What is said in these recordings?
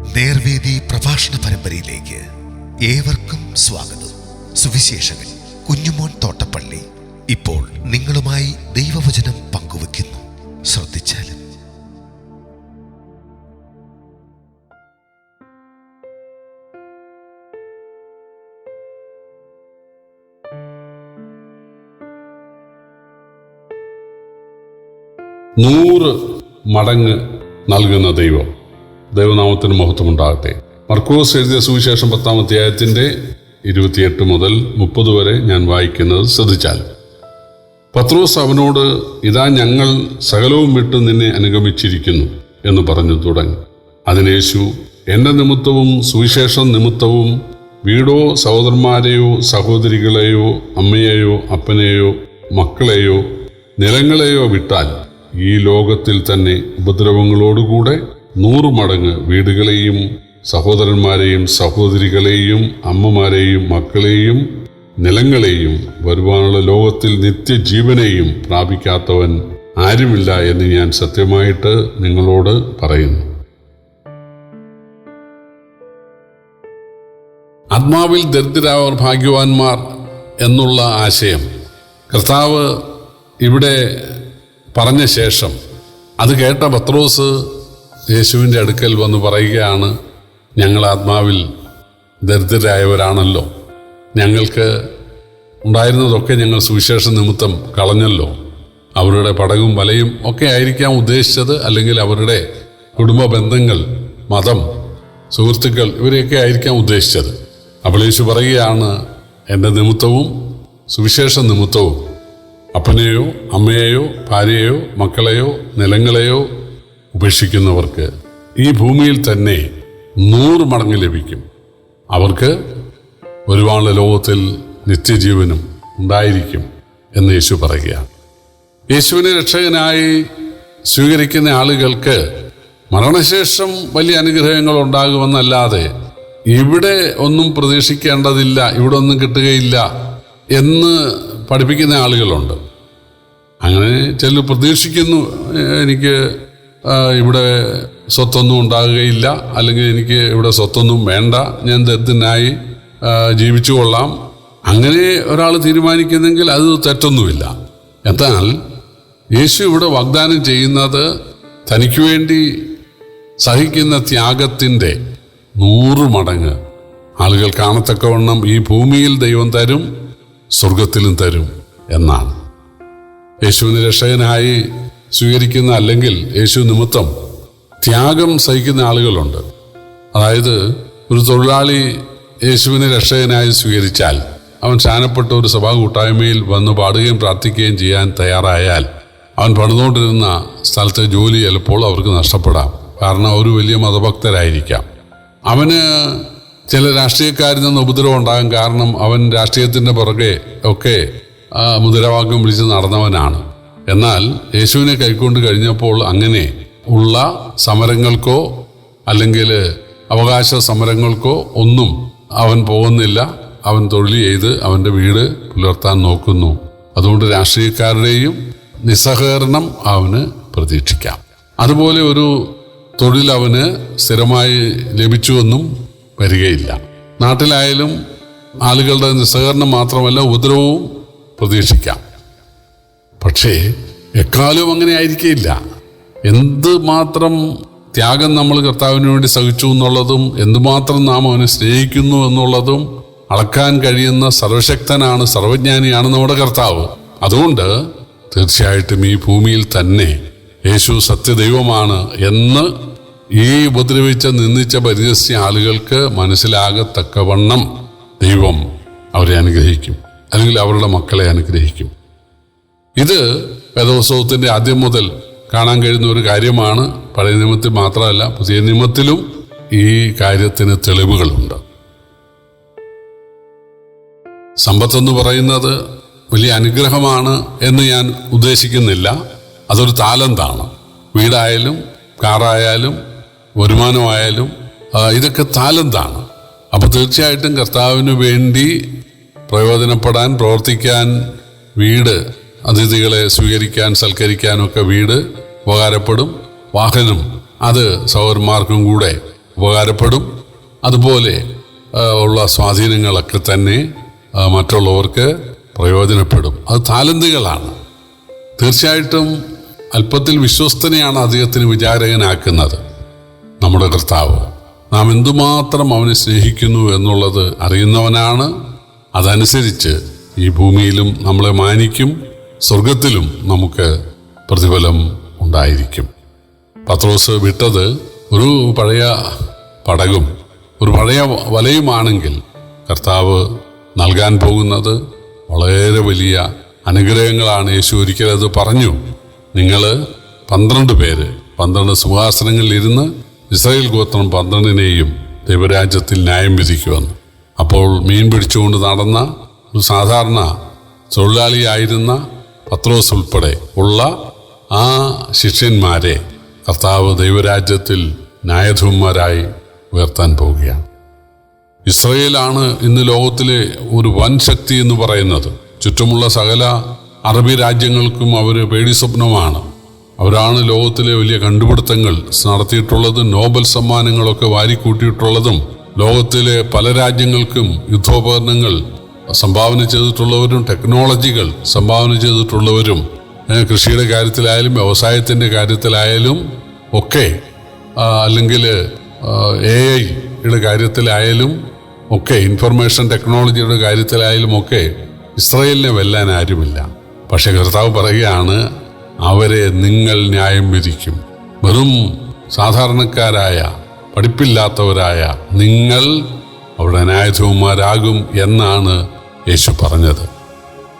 നേർവേദി പ്രഭാഷണ പരമ്പരയിലേക്ക് ഏവർക്കും സ്വാഗതം. സുവിശേഷകൻ കുഞ്ഞുമോൻ തോട്ടപ്പള്ളി ഇപ്പോൾ നിങ്ങളുമായി ദൈവവചനം പങ്കുവെക്കുന്നു ശ്രദ്ധിച്ചാലും. നൂറ് മടങ്ങ് നൽകുന്ന ദൈവം. ദൈവനാമത്തിന് മഹത്വമുണ്ടാകട്ടെ. മർക്കോസ് എഴുതിയ സുവിശേഷം പത്താം അധ്യായത്തിന്റെ ഇരുപത്തിയെട്ട് മുതൽ മുപ്പത് വരെ ഞാൻ വായിക്കുന്നത് ശ്രദ്ധിച്ചാൽ. പത്രോസ് അവനോട് ഇതാ ഞങ്ങൾ സകലവും വിട്ട് നിന്നെ അനുഗമിച്ചിരിക്കുന്നു എന്ന് പറഞ്ഞു തുടങ്ങി. അതിനേശു എന്റെ നിമിത്തവും സുവിശേഷം നിമിത്തവും വീടോ സഹോദരന്മാരെയോ സഹോദരികളെയോ അമ്മയെയോ അപ്പനെയോ മക്കളെയോ നിലങ്ങളെയോ വിട്ടാൽ ഈ ലോകത്തിൽ തന്നെ ഉപദ്രവങ്ങളോടുകൂടെ നൂറു മടങ്ങ് വീടുകളെയും സഹോദരന്മാരെയും സഹോദരികളെയും അമ്മമാരെയും മക്കളെയും നിലങ്ങളെയും വരുവാനുള്ള ലോകത്തിൽ നിത്യജീവനെയും പ്രാപിക്കാത്തവൻ ആരുമില്ല എന്ന് ഞാൻ സത്യമായിട്ട് നിങ്ങളോട് പറയുന്നു. ആത്മാവിൽ ദരിദ്രാവർ ഭാഗ്യവാന്മാർ എന്നുള്ള ആശയം കർത്താവ് ഇവിടെ പറഞ്ഞ ശേഷം അത് കേട്ട പത്രോസ് യേശുവിന്റെ അടുക്കൽ വന്ന് പറയുകയാണ് ഞങ്ങൾ ആത്മാവിൽ ദരിദ്രരായവരാണല്ലോ. ഞങ്ങൾക്ക് ഉണ്ടായിരുന്നതൊക്കെ ഞങ്ങൾ സുവിശേഷ നിമിത്തം കളഞ്ഞല്ലോ. അവരുടെ പടകും വലയും ഒക്കെ ആയിരിക്കാം ഉദ്ദേശിച്ചത് അല്ലെങ്കിൽ അവരുടെ കുടുംബ ബന്ധങ്ങൾ മതം സുഹൃത്തുക്കൾ ഇവരെയൊക്കെ ആയിരിക്കാം ഉദ്ദേശിച്ചത്. അപ്പോൾ യേശു പറയുകയാണ് എന്റെ നിമിത്തവും സുവിശേഷ നിമിത്തവും അപ്പനെയോ അമ്മയെയോ ഭാര്യയെയോ മക്കളെയോ നിലങ്ങളെയോ ഉപേക്ഷിക്കുന്നവർക്ക് ഈ ഭൂമിയിൽ തന്നെ നൂറ് മടങ്ങ് ലഭിക്കും. അവർക്ക് ഒരുപാട് ലോകത്തിൽ നിത്യജീവനും ഉണ്ടായിരിക്കും എന്ന് യേശു പറയുകയാണ്. യേശുവിനെ രക്ഷകനായി സ്വീകരിക്കുന്ന ആളുകൾക്ക് മരണശേഷം വലിയ അനുഗ്രഹങ്ങൾ ഉണ്ടാകുമെന്നല്ലാതെ ഇവിടെ ഒന്നും പ്രതീക്ഷിക്കേണ്ടതില്ല ഇവിടെ ഒന്നും കിട്ടുകയില്ല എന്ന് പഠിപ്പിക്കുന്ന ആളുകളുണ്ട്. അങ്ങനെ ചിലർ പ്രതീക്ഷിക്കുന്നു എനിക്ക് ഇവിടെ സ്വത്തൊന്നും ഉണ്ടാകുകയില്ല. അല്ലെങ്കിൽ എനിക്ക് ഇവിടെ സ്വത്തൊന്നും വേണ്ട. ഞാൻ ദരിദ്രനായി ജീവിച്ചു കൊള്ളാം. അങ്ങനെ ഒരാൾ തീരുമാനിക്കുന്നെങ്കിൽ അത് തെറ്റൊന്നുമില്ല. എന്നാൽ യേശു ഇവിടെ വാഗ്ദാനം ചെയ്യുന്നത് തനിക്ക് വേണ്ടി സഹിക്കുന്ന ത്യാഗത്തിന്റെ നൂറ് മടങ്ങ്. ആളുകൾ കാണത്തക്കവണ്ണം ഈ ഭൂമിയിൽ ദൈവം തരും സ്വർഗത്തിലും തരും എന്നാണ്. യേശുവിന് രക്ഷകനായി സ്വീകരിക്കുന്ന അല്ലെങ്കിൽ യേശു നിമിത്തം ത്യാഗം സഹിക്കുന്ന ആളുകളുണ്ട്. അതായത് ഒരു തൊഴിലാളി യേശുവിനെ രക്ഷകനായി സ്വീകരിച്ചാൽ അവൻ ശാനപ്പെട്ട ഒരു സഭാ കൂട്ടായ്മയിൽ വന്ന് പാടുകയും പ്രാർത്ഥിക്കുകയും ചെയ്യാൻ തയ്യാറായാൽ അവൻ പണിതുകൊണ്ടിരുന്ന സ്ഥലത്തെ ജോലി ചിലപ്പോൾ അവർക്ക് നഷ്ടപ്പെടാം. കാരണം ഒരു വലിയ മതഭക്തരായിരിക്കാം. അവന് ചില രാഷ്ട്രീയക്കാരിൽ നിന്ന് ഉപദ്രവം ഉണ്ടാകും. കാരണം അവൻ രാഷ്ട്രീയത്തിന്റെ പുറകെ ഒക്കെ മുദ്രാവാക്യം വിളിച്ച് നടന്നവനാണ്. എന്നാൽ യേശുവിനെ കൈക്കൊണ്ട് കഴിഞ്ഞപ്പോൾ അങ്ങനെ ഉള്ള സമരങ്ങൾക്കോ അല്ലെങ്കിൽ അവകാശ സമരങ്ങൾക്കോ ഒന്നും അവൻ പോകുന്നില്ല. അവൻ തൊഴിൽ ചെയ്ത് അവന്റെ വീട് പുലർത്താൻ നോക്കുന്നു. അതുകൊണ്ട് രാഷ്ട്രീയക്കാരുടെയും നിസ്സഹകരണം അവന് പ്രതീക്ഷിക്കാം. അതുപോലെ ഒരു തൊഴിൽ അവന് സ്ഥിരമായി ലഭിച്ചുവെന്നും വരികയില്ല. നാട്ടിലായാലും ആളുകളുടെ നിസ്സഹകരണം മാത്രമല്ല ഉപദ്രവവും പ്രതീക്ഷിക്കാം. പക്ഷേ എക്കാലവും അങ്ങനെ ആയിരിക്കില്ല എന്ത് മാത്രം ത്യാഗം നമ്മൾ കർത്താവിന് വേണ്ടി സഹിച്ചു എന്നുള്ളതും എന്തുമാത്രം നാം അവനെ സ്നേഹിക്കുന്നു എന്നുള്ളതും അളക്കാൻ കഴിയുന്ന സർവശക്തനാണ് സർവജ്ഞാനിയാണ് നമ്മുടെ കർത്താവ്. അതുകൊണ്ട് തീർച്ചയായിട്ടും ഈ ഭൂമിയിൽ തന്നെ യേശു സത്യദൈവമാണ് എന്ന് ഈ ഉപദ്രവിച്ച നിന്ദിച്ച പരിഹസിച്ച ആളുകൾക്ക് മനസ്സിലാകത്തക്കവണ്ണം ദൈവം അവരെ അനുഗ്രഹിക്കും. അല്ലെങ്കിൽ അവരുടെ മക്കളെ അനുഗ്രഹിക്കും. ഇത് വേദോത്സവത്തിന്റെ ആദ്യം മുതൽ കാണാൻ കഴിയുന്ന ഒരു കാര്യമാണ്. പഴയ നിയമത്തിൽ മാത്രമല്ല പുതിയ നിയമത്തിലും ഈ കാര്യത്തിന് തെളിവുകളുണ്ട്. സമ്പത്തെന്ന് പറയുന്നത് വലിയ അനുഗ്രഹമാണ് എന്ന് ഞാൻ ഉദ്ദേശിക്കുന്നില്ല. അതൊരു താലന്താണ്. വീടായാലും കാറായാലും വരുമാനമായാലും ഇതൊക്കെ താലന്താണ്. അപ്പോൾ തീർച്ചയായിട്ടും കർത്താവിന് വേണ്ടി പ്രയോജനപ്പെടാൻ പ്രവർത്തിക്കാൻ വീട് അതിഥികളെ സ്വീകരിക്കാൻ സൽക്കരിക്കാനൊക്കെ വീട് ഉപകാരപ്പെടും. വാഹനം അത് സൗരന്മാർക്കും കൂടെ ഉപകാരപ്പെടും. അതുപോലെ ഉള്ള സ്വാധീനങ്ങളൊക്കെ തന്നെ മറ്റുള്ളവർക്ക് പ്രയോജനപ്പെടും. അത് താലന്തുകളാണ്. തീർച്ചയായിട്ടും അല്പത്തിൽ വിശ്വസ്തനെയാണ് അദ്ദേഹത്തിന് വിചാരകനാക്കുന്നത് നമ്മുടെ കർത്താവ്. നാം എന്തുമാത്രം അവനെ സ്നേഹിക്കുന്നു എന്നുള്ളത് അറിയുന്നവനാണ്. അതനുസരിച്ച് ഈ ഭൂമിയിലും നമ്മളെ മാനിക്കും. സ്വർഗത്തിലും നമുക്ക് പ്രതിഫലം ഉണ്ടായിരിക്കും. പത്രോസ് വിട്ടത് ഒരു പഴയ പടകും ഒരു പഴയ വലയുമാണെങ്കിൽ കർത്താവ് നൽകാൻ പോകുന്നത് വളരെ വലിയ അനുഗ്രഹങ്ങളാണ് യേശു ഒരിക്കലത് പറഞ്ഞു. നിങ്ങൾ പന്ത്രണ്ട് പേര് പന്ത്രണ്ട് സിംഹാസനങ്ങളിൽ ഇരുന്ന് ഇസ്രായേൽ ഗോത്രം പന്ത്രണ്ടിനെയും ദൈവരാജ്യത്തിൽ ന്യായം വിധിക്കുമെന്ന് അപ്പോൾ മീൻ പിടിച്ചുകൊണ്ട് നടന്ന ഒരു സാധാരണ തൊഴിലാളിയായിരുന്ന പത്രോസ് ഉൾപ്പെടെ ഉള്ള ആ ശിഷ്യന്മാരെ കർത്താവ് ദൈവരാജ്യത്തിൽ ന്യായാധിപന്മാരായി ഉയർത്താൻ പോവുകയാണ്. ഇസ്രയേലാണ് ഇന്ന് ലോകത്തിലെ ഒരു വൻ ശക്തി എന്ന് പറയുന്നത്. ചുറ്റുമുള്ള സകല അറബി രാജ്യങ്ങൾക്കും അവർ പേടി സ്വപ്നമാണ്. അവരാണ് ലോകത്തിലെ വലിയ കണ്ടുപിടുത്തങ്ങൾ നടത്തിയിട്ടുള്ളത് നോബൽ സമ്മാനങ്ങളൊക്കെ വാരിക്കൂട്ടിയിട്ടുള്ളതും ലോകത്തിലെ പല രാജ്യങ്ങൾക്കും യുദ്ധോപകരണങ്ങൾ സംഭാവന ചെയ്തിട്ടുള്ളവരും ടെക്നോളജികൾ സംഭാവന ചെയ്തിട്ടുള്ളവരും കൃഷിയുടെ കാര്യത്തിലായാലും വ്യവസായത്തിന്റെ കാര്യത്തിലായാലും ഒക്കെ അല്ലെങ്കിൽ എ ഐയുടെ കാര്യത്തിലായാലും ഒക്കെ ഇൻഫർമേഷൻ ടെക്നോളജിയുടെ കാര്യത്തിലായാലും ഒക്കെ ഇസ്രയേലിനെ വെല്ലാൻ ആരുമില്ല. പക്ഷേ കർത്താവ് പറയുകയാണ് അവരെ നിങ്ങൾ ന്യായം വിധിക്കും. വെറും സാധാരണക്കാരായ പഠിപ്പില്ലാത്തവരായ നിങ്ങൾ അവിടെ ന്യായാധിപന്മാരാകും എന്നാണ് യേശു പറഞ്ഞത്.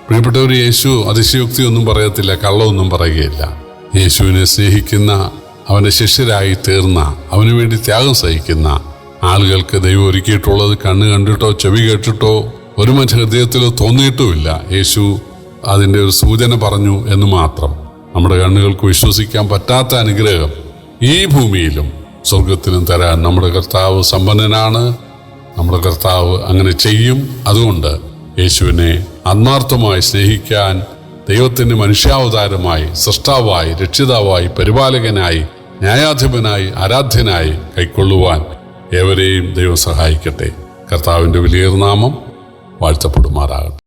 പ്രിയപ്പെട്ടവർ യേശു അതിശയോക്തി ഒന്നും പറയത്തില്ല കള്ളമൊന്നും പറയുകയില്ല. യേശുവിനെ സ്നേഹിക്കുന്ന അവന്റെ ശിഷ്യരായി തീർന്ന അവന് വേണ്ടി ത്യാഗം സഹിക്കുന്ന ആളുകൾക്ക് ദൈവം ഒരുക്കിയിട്ടുള്ളത് കണ്ണ് കണ്ടിട്ടോ ചെവി കേട്ടിട്ടോ ഒരു മനുഷ്യ ഹൃദയത്തിലോ തോന്നിയിട്ടുമില്ല. യേശു അതിന്റെ ഒരു സൂചന പറഞ്ഞു എന്ന് മാത്രം. നമ്മുടെ കണ്ണുകൾക്ക് വിശ്വസിക്കാൻ പറ്റാത്ത അനുഗ്രഹം ഈ ഭൂമിയിലും സ്വർഗത്തിലും തരാൻ നമ്മുടെ കർത്താവ് സമ്പന്നനാണ്. നമ്മുടെ കർത്താവ് അങ്ങനെ ചെയ്യും. അതുകൊണ്ട് യേശുവിനെ ആത്മാർത്ഥമായി സ്നേഹിക്കാൻ ദൈവത്തിന്റെ മനുഷ്യാവതാരമായി സൃഷ്ടാവായി രക്ഷിതാവായി പരിപാലകനായി ന്യായാധിപനായി ആരാധ്യനായി കൈക്കൊള്ളുവാൻ ഏവരെയും ദൈവം സഹായിക്കട്ടെ. കർത്താവിന്റെ വലിയ നാമം വാഴ്ത്തപ്പെടുമാറാകട്ടെ.